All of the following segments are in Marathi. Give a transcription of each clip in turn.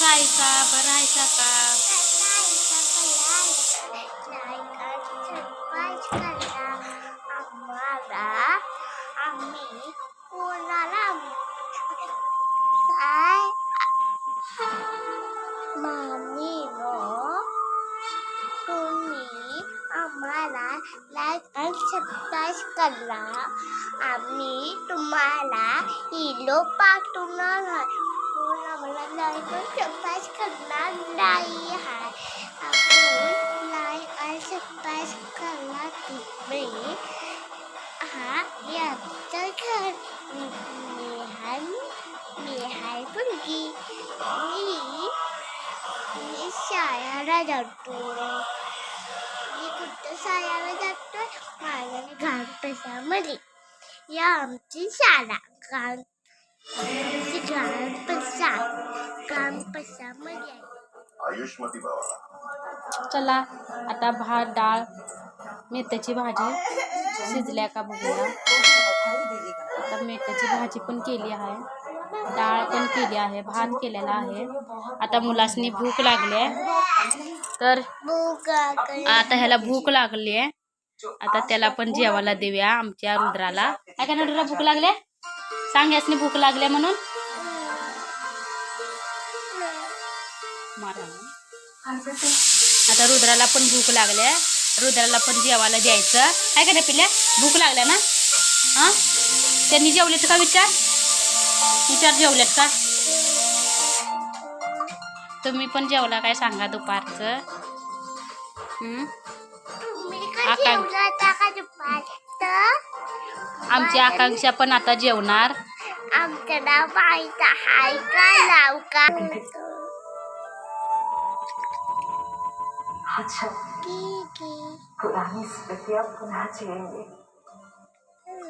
Raisa, Raisa ka. আমি পড়ালাম তাই মামি তুমি আমারা লাইক অ্যান্ড সাবস্ক্রাইব করলা আমি তোমারা ইলো পার্টনার হয় เราวัเลยก็จะไปขังร้านใดค่ะเอาหนูลายอันสไปซ์ขังร้านติดหมีหาอยากจะขึ้นมีหันมีหันพุ่งกีนี่นี่ชายอะไรจัดตัวนี่คุณจะสายอะไรจัดตัวมาแล้วการเป็นสมามียามจีสาระกัน चला आता भात डाळ मेथीची भाजी शिजल्या का बघूया. आता मेथीची भाजी पण केली आहे. डाळ पण केली आहे भात केलेला आहे. आता मुलासनी भूक लागली आहे. तर आता ह्याला भूक लागली आहे. आता त्याला पण जेवायला देऊया आमच्या रुद्राला. काय का रुद्रा भूक लागल्या सांग यासनी भूक लागल्या म्हणून. आता रुद्राला पण भूक लागल्या. रुद्राला पण जेवायला द्यायचं. काय का पिल्या भूक लागल्या ना? हा? त्यांनी जेवलेत का विचार? विचार जेवलेत का? तुम्ही पण जेवला काय सांगा दुपारचं? आकांक्षा. आमची आकांक्षा पण आता जेवणार. आमचं नाव माहीत आहे का? नाव का? अच्छा. की की पुरानी स्मृतियाँ पुन्हा जिएंगे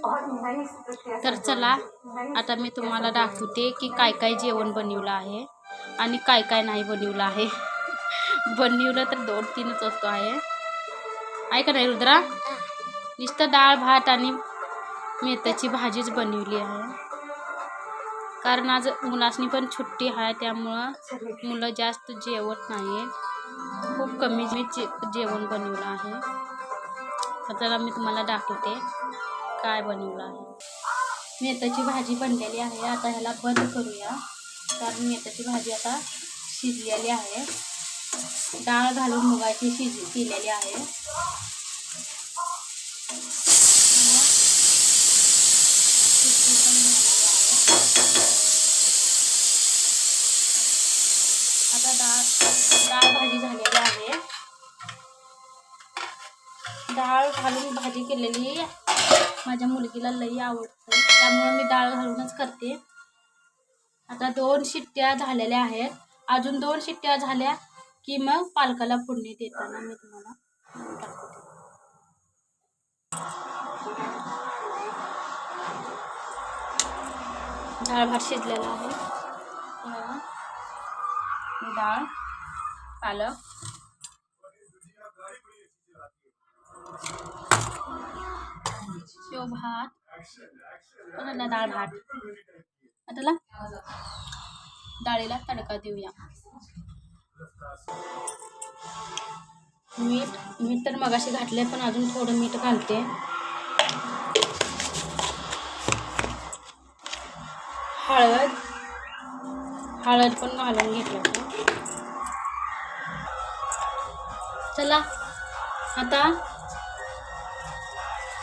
और नई स्मृतियाँ तर चला आता मी तुम्हाला दाखवते की काय काय जेवण बनवलं आहे आणि काय काय नाही बनवलं आहे. बनवलं तर दोन तीनच वस्तू आहे. ऐका नाही रुद्रा? नुसतं डाळ भात आणि मेथीची भाजीच बनवली आहे. कारण आज मुलासनी पण सुट्टी आहे त्यामुळं मुलं जास्त जेवत नाही खूप कमी मी जे जेवण बनवलं आहे. तर मी तुम्हाला दाखवते काय बनवलं आहे. मेथ्याची भाजी बनलेली आहे. आता ह्याला बंद करूया. कारण मेथ्याची भाजी आता शिजलेली आहे. डाळ घालून मुगाची शिज केलेली आहे आता डाळ डाळ भाजी झालेली आहे डाळ घालून भाजी केलेली. माझ्या मुलगीला लई आवडतं. त्यामुळे मी डाळ घालूनच करते. आता दोन शिट्ट्या झालेल्या आहेत. अजून दोन शिट्ट्या झाल्या की मग पालकाला फोडणी देताना मी तुम्हाला दाखवते. डाळ भात शिजलेला आहे. डाळ पालक. शेव भात परत डाळ भात. आता डाळीला तडका देऊया. मीठ मीठ तर मगाशी घातले पण अजून थोडं मीठ घालते. हळद हळद पण घालून घेतलं चला आता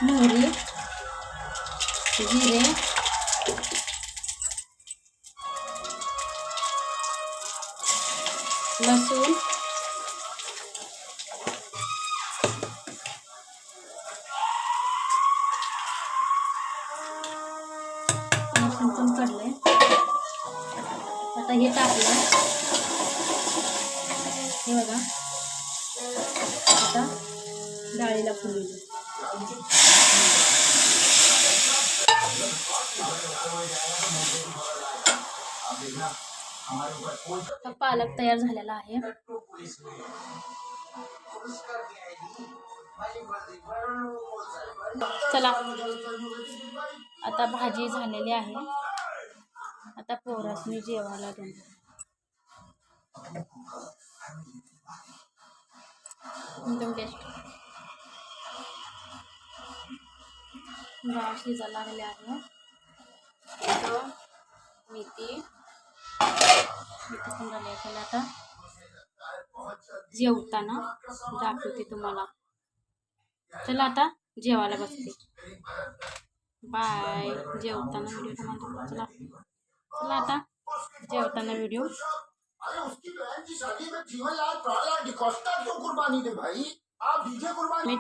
मोहरी जिरे लसूण लसूण पण पडले आता हे टाकलं हे बघा आता डाळीला फुलवलं पालक तयार झालेला आहे. चला आता भाजी झालेली आहे. आता पोरासनी जेवायला देणार. एकदम बेस्ट डाळ शिजायला लागले आहे इथं मेथी मेथी पण झाली आहे आता. जेवताना दाखवते तुम्हाला. चला आता जेवायला बसते. बाय जेवताना व्हिडिओ तुम्हाला चला. चला आता जेवताना व्हिडिओ कुर्बानी दे भाई? आप दीजिए कुर्बानी मी